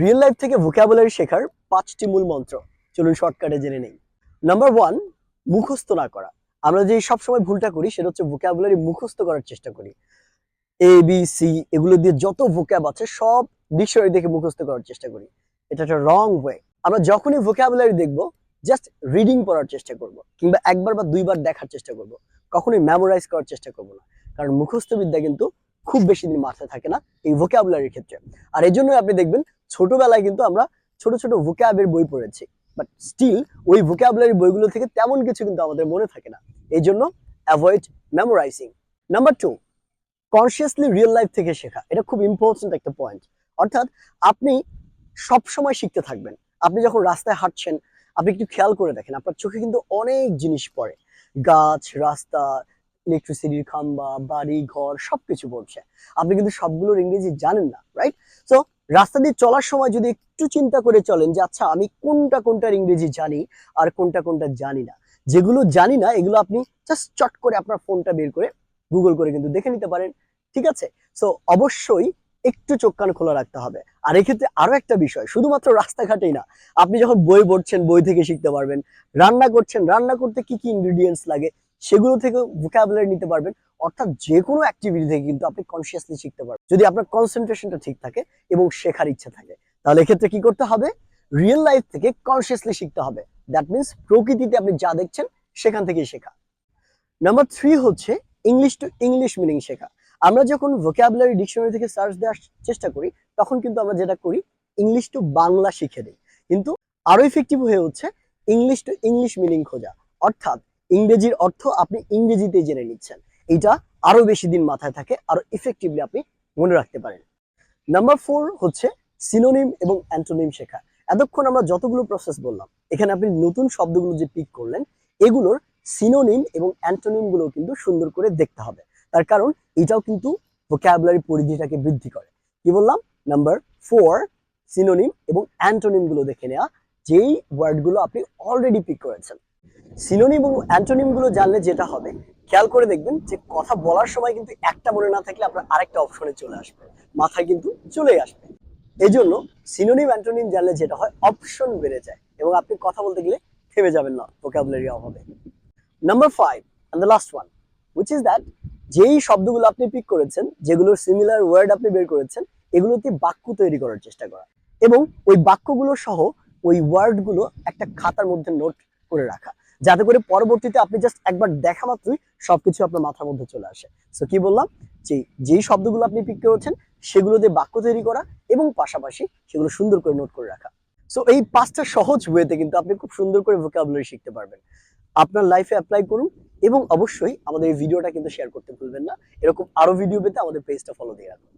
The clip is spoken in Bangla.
রিয়েল লাইফ থেকে ভোকাবুলারি শেখার পাঁচটি মূল মন্ত্র। চলুন শর্টকাটে জেনে নেই। নাম্বার ওয়ান মুখস্থ না করা। আমরা যে সবসময় ভুলটা করি, সেটা হচ্ছে ভোকাবুলারি মুখস্থ করার চেষ্টা করি। এ বি সি এগুলো দিয়ে যত ভোক্যাব আছে, সব ডিকশনারি দেখে মুখস্থ করার চেষ্টা করি। এটা একটা রং ওয়ে আমরা যখনই ভোকাবুলারি দেখব জাস্ট রিডিং পড়ার চেষ্টা করব, কিংবা একবার বা দুইবার দেখার চেষ্টা করব। কখনোই মেমোরাইজ করার চেষ্টা করব না। কারণ মুখস্থ বিদ্যা কিন্তু খুব বেশি দিন মাথায় থাকে না এই ভোকাবুলারির ক্ষেত্রে। আর এই জন্যই আপনি দেখবেন, ছোটবেলায় কিন্তু আমরা ছোট ছোট ভোকাবের বই পড়েছি। বাট স্টিল ওই ভোকাবুলারি বইগুলো থেকে তেমন কিছু কিন্তু আমাদের মনে থাকে না। এই জন্য avoid memorising number two consciously real life থেকে শেখা। এটা খুব ইম্পর্টেন্ট একটা পয়েন্ট অর্থাৎ আপনি সব সময় শিখতে থাকবেন। আপনি যখন রাস্তায় হাঁটছেন, আপনি একটু খেয়াল করে দেখেন, আপনার চোখে কিন্তু অনেক জিনিস পড়ে। গাছ, রাস্তা ইলেকট্রিসিটির খাম্বা, বাড়ি, ঘর, সবকিছু পড়ছে আপনি কিন্তু সবগুলোর ইংরেজি জানেন না রাইট সো রাস্তা দিয়ে চলার সময় যদি একটু চিন্তা করে চলেন যে আচ্ছা আমি কোনটা কোনটার ইংরেজি জানি আর কোনটা কোনটা জানি না। যেগুলো জানি না, এগুলো আপনি জাস্ট চট করে আপনার ফোনটা বের করে গুগল করে কিন্তু দেখে নিতে পারেন, ঠিক আছে? সো অবশ্যই একটু চোখ কান খোলা রাখতে হবে। আর এক্ষেত্রে আরও একটা বিষয়, শুধুমাত্র রাস্তাঘাটেই না, আপনি যখন বই পড়ছেন, বই থেকে শিখতে পারবেন, রান্না করছেন, রান্না করতে কি কি ইনগ্রিডিয়েন্টস লাগে সেগুলো থেকে ভোকাবুলারি নিতে পারবেন। অর্থাৎ যে কোনো অ্যাক্টিভিটি থেকে কিন্তু আপনি কনসিয়াসলি শিখতে পারবেন। যদি আপনার কনসেন্ট্রেশনটা ঠিক থাকে এবং শেখার ইচ্ছা থাকে, তাহলে এক্ষেত্রে কি করতে হবে? রিয়েল লাইফ থেকে কনসিয়াসলি শিখতে হবে। দ্যাট মিনস প্রকৃতিতে আপনি যা দেখছেন, সেখান থেকেই শেখা। নাম্বার থ্রি হচ্ছে ইংলিশ টু ইংলিশ মিনিং শেখা। আমরা যখন ভোকাবুলারি ডিকশনারি থেকে সার্চ দেওয়ার চেষ্টা করি, তখন কিন্তু আমরা যেটা করি ইংলিশ টু বাংলা শিখে দিই। কিন্তু আরও ইফেক্টিভ হয়ে হচ্ছে ইংলিশ টু ইংলিশ মিনিং খোঁজা। অর্থাৎ ইংরেজির অর্থ আপনি ইংরেজিতে জেনে নিচ্ছেন। এটা আরও বেশি দিন মাথায় থাকে আরও ইফেক্টিভলি আপনি মনে রাখতে পারেন। নাম্বার ফোর হচ্ছে সিনোনিম এবং অ্যান্টোনিম শেখা। এতক্ষণ আমরা যতগুলো প্রসেস বললাম, এখানে আপনি নতুন শব্দগুলো যে পিক করলেন, এগুলোর সিনোনিম এবং অ্যান্টোনিমগুলো কিন্তু সুন্দর করে দেখতে হবে। তার কারণ এটাও কিন্তু ভোকাবুলারি পরিধিটাকে বৃদ্ধি করে। কি বললাম? নাম্বার ফোর সিনোনিম এবং অ্যান্টোনিমগুলো দেখে নেওয়া যেই ওয়ার্ডগুলো আপনি অলরেডি পিক করেছেন। সিনোনিম এবং অ্যান্টোনিমগুলো জানলে যেটা হবে। খেয়াল করে দেখবেন যে কথা বলার সময় কিন্তু একটা মনে না থাকলে আপনার আরেকটা অপশনে চলে আসবে। মাথায় কিন্তু চলেই আসবে। এই জন্য সিনোনিম অ্যান্টোনিম জানলে যেটা হয় অপশন বেড়ে যায় এবং আপনি কথা বলতে গেলে থেমে যাবেন না ভোকাবুলারি অভাবে। Number five and the last one which is that যেই শব্দগুলো আপনি পিক করেছেন, যেগুলোর সিমিলার ওয়ার্ড আপনি বের করেছেন, এগুলোতে বাক্য তৈরি করার চেষ্টা করা। এবং ওই বাক্যগুলো সহ ওই ওয়ার্ডগুলো একটা খাতার মধ্যে নোট করে রাখা। যাতে করে পরবর্তীতে আপনি জাস্ট একবার দেখা মাত্রই সবকিছু আপনার মাথার মধ্যে চলে আসে। সো কি বললাম? যে, যেই শব্দগুলো আপনি পিক করেছেন, সেগুলো দিয়ে বাক্য তৈরি করা এবং পাশাপাশি সেগুলো সুন্দর করে নোট করে রাখা। সো এই পাঁচটা সহজ ওয়েতে কিন্তু আপনি খুব সুন্দর করে ভোকাবুলারি শিখতে পারবেন। আপনার লাইফে অ্যাপ্লাই করুন এবং অবশ্যই আমাদের এই ভিডিওটা কিন্তু শেয়ার করতে ভুলবেন না। এরকম আরও ভিডিও পেতে আমাদের পেজটা ফলো দিয়ে রাখুন।